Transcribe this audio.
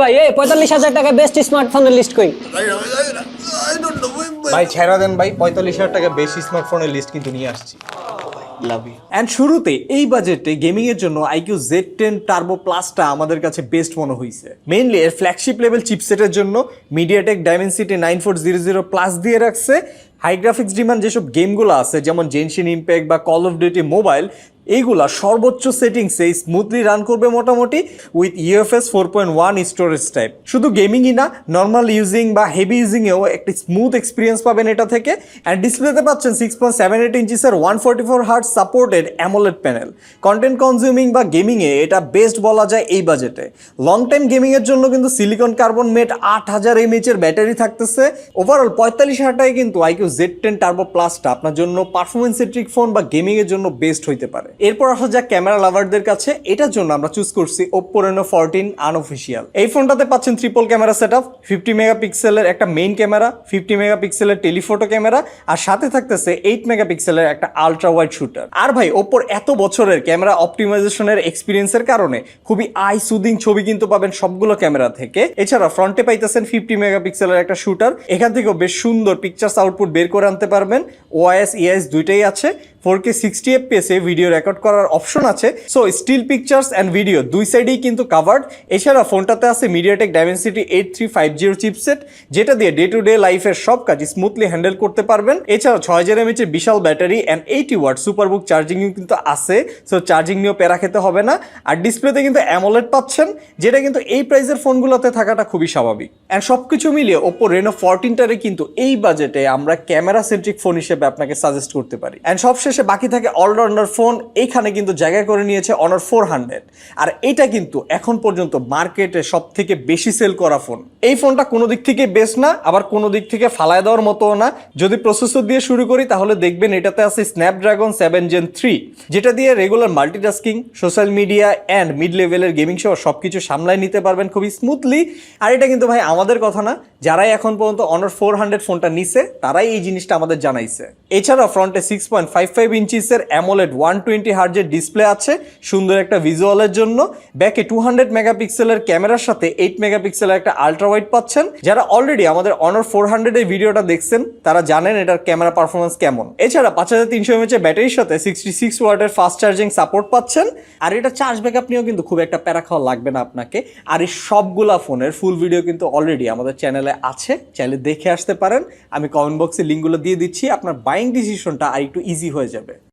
ভাই এই পঁয়তাল্লিশ হাজার টাকা বেস্ট স্মার্টফোনের লিস্ট কই? ভাই ছেড়া দেন ভাই পঁয়তাল্লিশ হাজার টাকা বেশি স্মার্টফোনের লিস্ট কিন্তু নিয়ে আসছি। অ্যান্ড শুরুতে এই বাজেটে গেমিং এর জন্য আইকিউ জেড টেন টার্বো প্লাসটা আমাদের কাছে বেস্ট মনে হয়েছে মেইনলি এর ফ্ল্যাগশিপ লেভেল চিপসেটের জন্য MediaTek Dimensity nine four zero zero plus দিয়ে রাখছে। হাই গ্রাফিক্স ডিমান্ড যেসব গেমগুলো আছে, যেমন জেনশিন ইম্প্যাক্ট বা কল অফ ডিউটি মোবাইল এইগুলা সর্বোচ্চ সেটিংসে স্মুথলি রান করবে মোটামুটি with UFS four point one storage type শুধু গেমিংই না নর্মাল ইউজিং বা হেভি ইউজিংয়েও একটি স্মুথ এক্সপিরিয়েন্স পাবেন এটা থেকে। অ্যান্ড ডিসপ্লেতে পাচ্ছেন six point seven eight ইঞ্চিসের one forty four hertz supported AMOLED panel content consuming বা গেমিংয়ে এটা বেস্ট বলা যায় এই বাজেটে লং টাইম গেমিংয়ের জন্য কিন্তু সিলিকন কার্বন মেট আট হাজার এমএইচের ব্যাটারি থাকতেছে। ওভারঅল পঁয়তাল্লিশ হাজার টাকায় কিন্তু আইকিউ জেড টেন টার্বো প্লাসটা আপনার জন্য পারফরমেন্স ফোন বা গেমিংয়ের জন্য বেস্ট হইতে পারে। এরপর আসা যাক ক্যামেরা লাভারদের কাছে। এটার জন্য আমরা চুজ করছি ওপ্পো রেনো ফোরটিন আনঅফিসিয়াল এই ফোনটাতে পাচ্ছেন triple camera set up fifty মেগাপিক্সেলের একটা মেইন ক্যামেরা ফিফটি মেগাপিক্সেলের টেলিফোটো ক্যামেরা আর সাথে থাকতেছে এইট মেগাপিক্সেলের একটা আলট্রা ওয়াইড শুটার আর ভাই ওপ্পোর এত বছরের ক্যামেরা অপটিমাইজেশনের এক্সপিরিয়েন্সের কারণে খুবই আই সুদিং ছবি কিন্তু পাবেন সবগুলো ক্যামেরা থেকে। এছাড়া ফ্রন্টে পাইতেছেন ফিফটি মেগাপিক্সেলের একটা শুটার এখান থেকেও বেশ সুন্দর পিকচার্স আউটপুট বের করে আনতে পারবেন। ওআইএস ইআইএস দুইটাই আছে। ফোর কে সিক্সটি এফপিএসে ভিডিও রেকর্ড করার অপশন আছে। So still pictures and video দুই সাইডেই কিন্তু কাভার্ড এছাড়া ফোনটাতে আছে MediaTek Dimensity eight three five zero chipset যেটা দিয়ে ডে টু ডে লাইফের সব কাজ স্মুথলি হ্যান্ডেল করতে পারবেন। এছাড়া ছয় হাজার এমএচ এর বিশাল battery and eighty watt SuperVOOC charging কিন্তু আছে। সো চার্জিং নিয়েও প্যারা খেতে হবে না। আর ডিসপ্লেতে কিন্তু অ্যামোলেড পাচ্ছেন, যেটা কিন্তু এই প্রাইসের ফোনগুলোতে থাকাটা খুবই স্বাভাবিক। অ্যান্ড সব কিছু মিলিয়ে ওপো রেনো ফোরটিনটারে কিন্তু এই বাজেটে আমরা ক্যামেরা সেন্ট্রিক ফোন হিসেবে আপনাকে সাজেস্ট করতে পারি। অ্যান্ড সবশেষে বাকি থাকে অলরাউন্ডার ফোন, এইখানে কিন্তু জায়গা করে নিয়েছে অনার ফোর আর এটা কিন্তু এখন পর্যন্ত মার্কেটে সব থেকে বেশি সেল করা ফোন। এই ফোনটা কোনো দিক থেকে বেস্ট না, আবার কোনো দিক থেকে ফালায় দেওয়ার মতো না। যদি প্রসেসর দিয়ে শুরু করি, তাহলে দেখবেন এটাতে আছে স্ন্যাপড্রাগন সেভেন জেন থ্রি যেটা দিয়ে regular multitasking social media and mid লেভেলের গেমিং সহ সব কিছু সামলায় নিতে পারবেন খুবই স্মুথলি আর এটা কিন্তু ভাই আমাদের কথা না, যারাই এখন পর্যন্ত অনার ফোর ফোনটা নিছে, তারাই এই জিনিসটা আমাদের জানাইছে। এছাড়া ফ্রন্টে সিক্স পয়েন্ট ফাইভ ফাইভ ইঞ্চিসের অ্যামোলেড ওয়ান টোয়েন্টি হার্জের ডিসপ্লে আছে, সুন্দর একটা ভিজুয়ালের জন্য। ব্যাকে টু হান্ড্রেড মেগাপিক্সেলের ক্যামেরার সাথে এইট মেগাপিক্সেলের একটা আলট্রা ওয়াইড পাচ্ছেন। যারা অলরেডি আমাদের অনার ফোর হান্ড্রেড হান্ড্রেডের ভিডিওটা দেখছেন, তারা জানেন এটার ক্যামেরা পারফরমেন্স কেমন। এছাড়া পাঁচ হাজার তিনশো এমএচ ব্যাটারির সাথে সিক্সটি সিক্স ওয়াটের ফাস্ট চার্জিং সাপোর্ট পাচ্ছেন। আর এটা চার্জ ব্যাকআপ নিয়েও কিন্তু খুব একটা প্যারা খাওয়া লাগবে না আপনাকে। আর এই সবগুলা ফোনের ফুল ভিডিও কিন্তু অলরেডি আমাদের চ্যানেলে আছে। চাইলে দেখে আসতে পারেন। আমি কমেন্ট বক্সে লিঙ্কগুলো দিয়ে দিচ্ছি। আপনার বাইং ডিসিশনটা আর একটু ইজি হয়ে যাবে